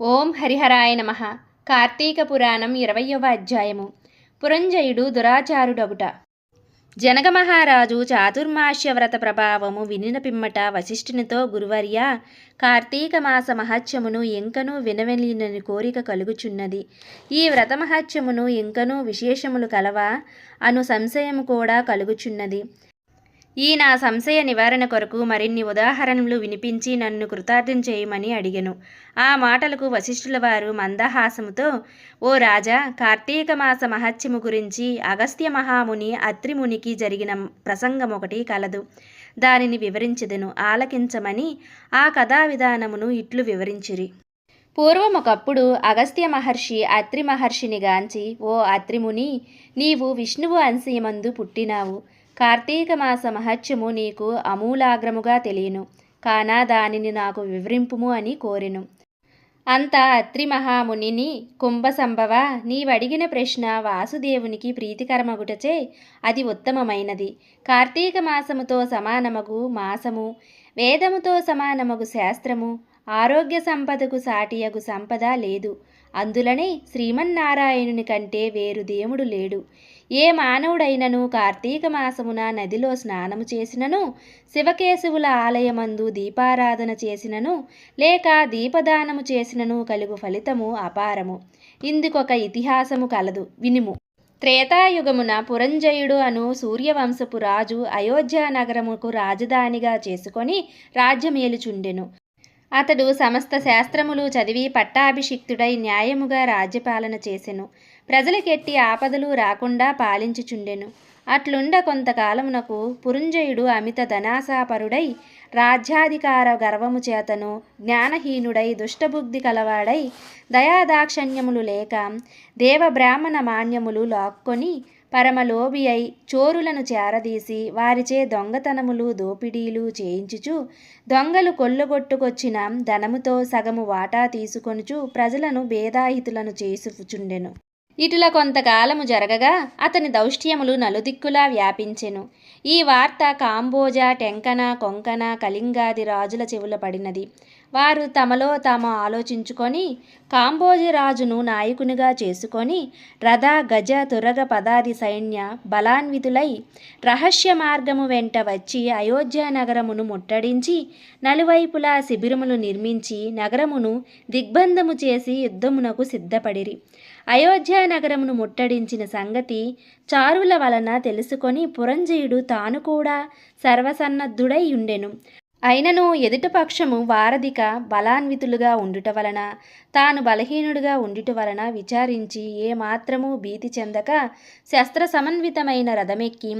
ఓం హరిహరాయ నమ. కార్తీక పురాణం ఇరవయవ అధ్యాయము. పురంజయుడు దురాచారుడగుట. జనక మహారాజు చాతుర్మాస్య వ్రత ప్రభావము వినిన పిమ్మట వశిష్ఠునితో గురువర్య కార్తీక మాస మహత్యమును ఇంకనూ వినవెలినని కోరిక కలుగుచున్నది. ఈ వ్రత మహత్యమును ఇంకనూ విశేషములు కలవా? అను సంశయము కూడా కలుగుచున్నది. ఈ నా సంశయ నివారణ కొరకు మరిన్ని ఉదాహరణలు వినిపించి నన్ను కృతార్థం చేయమని అడిగెను. ఆ మాటలకు వశిష్ఠుల వారు మందహాసముతో ఓ రాజా కార్తీక మాస మహత్యము గురించి అగస్త్య మహాముని అత్రిమునికి జరిగిన ప్రసంగం ఒకటి కలదు. దానిని వివరించదను ఆలకించమని ఆ కథా విధానమును ఇట్లు వివరించిరి. పూర్వం ఒకప్పుడు అగస్త్య మహర్షి అత్రి మహర్షిని గాంచి ఓ అత్రిముని నీవు విష్ణువు అంశయమందు పుట్టినావు. కార్తీక మాస మహత్యము నీకు అమూలాగ్రముగా తెలియను. కానా దానిని నాకు వివరింపుము అని కోరెను. అంత అత్రి మహామునిని కుంభసంభవ నీవడిగిన ప్రశ్న వాసుదేవునికి ప్రీతికరమగుటచే అది ఉత్తమమైనది. కార్తీక మాసముతో సమానమగు మాసము వేదముతో సమానమగు శాస్త్రము ఆరోగ్య సంపదకు సాటియగు సంపద లేదు. అందులనే శ్రీమన్నారాయణుని కంటే వేరు దేవుడు లేడు. ఏ మానవుడైనను కార్తీక మాసమున నదిలో స్నానము చేసినను శివకేశవుల ఆలయమందు దీపారాధన చేసినను లేక దీపదానము చేసినను కలుగు ఫలితము అపారము. ఇందుకొక ఇతిహాసము కలదు వినుము. త్రేతాయుగమున పురంజయుడు అను సూర్యవంశపు రాజు అయోధ్య నగరముకు రాజధానిగా చేసుకొని రాజ్యమేలుచుండెను. అతడు సమస్త శాస్త్రములు చదివి పట్టాభిషిక్తుడై న్యాయముగా రాజ్యపాలన చేసెను. ప్రజలకెట్టి ఆపదలు రాకుండా పాలించుచుండెను. అట్లుండ కొంతకాలమునకు పురుంజయుడు అమిత ధనాసాపరుడై రాజ్యాధికార గర్వము చేతను జ్ఞానహీనుడై దుష్టబుద్ధి కలవాడై దయాదాక్షణ్యములు లేక దేవబ్రాహ్మణ మాన్యములు లాక్కొని పరమలోభి అయి చోరులను చేరదీసి వారిచే దొంగతనములు దోపిడీలు చేయించుచు దొంగలు కొల్లగొట్టుకొచ్చిన ధనముతో సగము వాటా తీసుకొనుచు ప్రజలను భేదాహితులను చేసుచుండెను. ఇటుల కొంతకాలము జరగగా అతని దౌష్ట్యములు నలుదిక్కులా వ్యాపించెను. ఈ వార్త కాంబోజ టెంకన కొంకణ కళింగాది రాజుల చెవుల పడినది. వారు తమలో తాము ఆలోచించుకొని కాంబోజరాజును నాయకునిగా చేసుకొని రథ గజ తురగ పదాది సైన్య బలాన్వితులై రహస్య మార్గము వెంట వచ్చి అయోధ్య నగరమును ముట్టడించి నలువైపులా శిబిరములు నిర్మించి నగరమును దిగ్బంధము చేసి యుద్ధమునకు సిద్ధపడిరి. అయోధ్య నగరమును ముట్టడించిన సంగతి చారుల వలన తెలుసుకొని పురంజయుడు తాను కూడా సర్వసన్నద్ధుడై ఉండెను. అయినను ఎదుటపక్షము వారధిక బలాన్వితులుగా ఉండుట వలన తాను బలహీనుడిగా ఉండుట వలన విచారించి ఏమాత్రమూ భీతి చెందక శస్త్ర సమన్వితమైన రథమెక్కి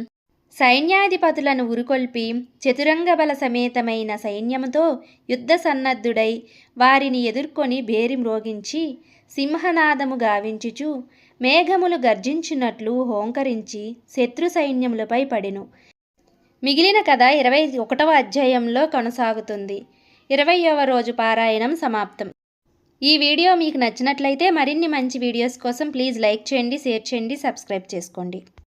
సైన్యాధిపతులను ఉరుకొల్పి చతురంగ బల సమేతమైన సైన్యముతో యుద్ధ సన్నద్ధుడై వారిని ఎదుర్కొని బేరి మ్రోగించి సింహనాదము గావించుచు మేఘములు గర్జించినట్లు హోంకరించి శత్రు సైన్యములపై పడెను. మిగిలిన కథ ఇరవై ఒకటవ అధ్యాయంలో కొనసాగుతుంది. ఇరవయవ రోజు పారాయణం సమాప్తం. ఈ వీడియో మీకు నచ్చినట్లయితే మరిన్ని మంచి వీడియోస్ కోసం ప్లీజ్ లైక్ చేయండి షేర్ చేయండి సబ్స్క్రైబ్ చేసుకోండి.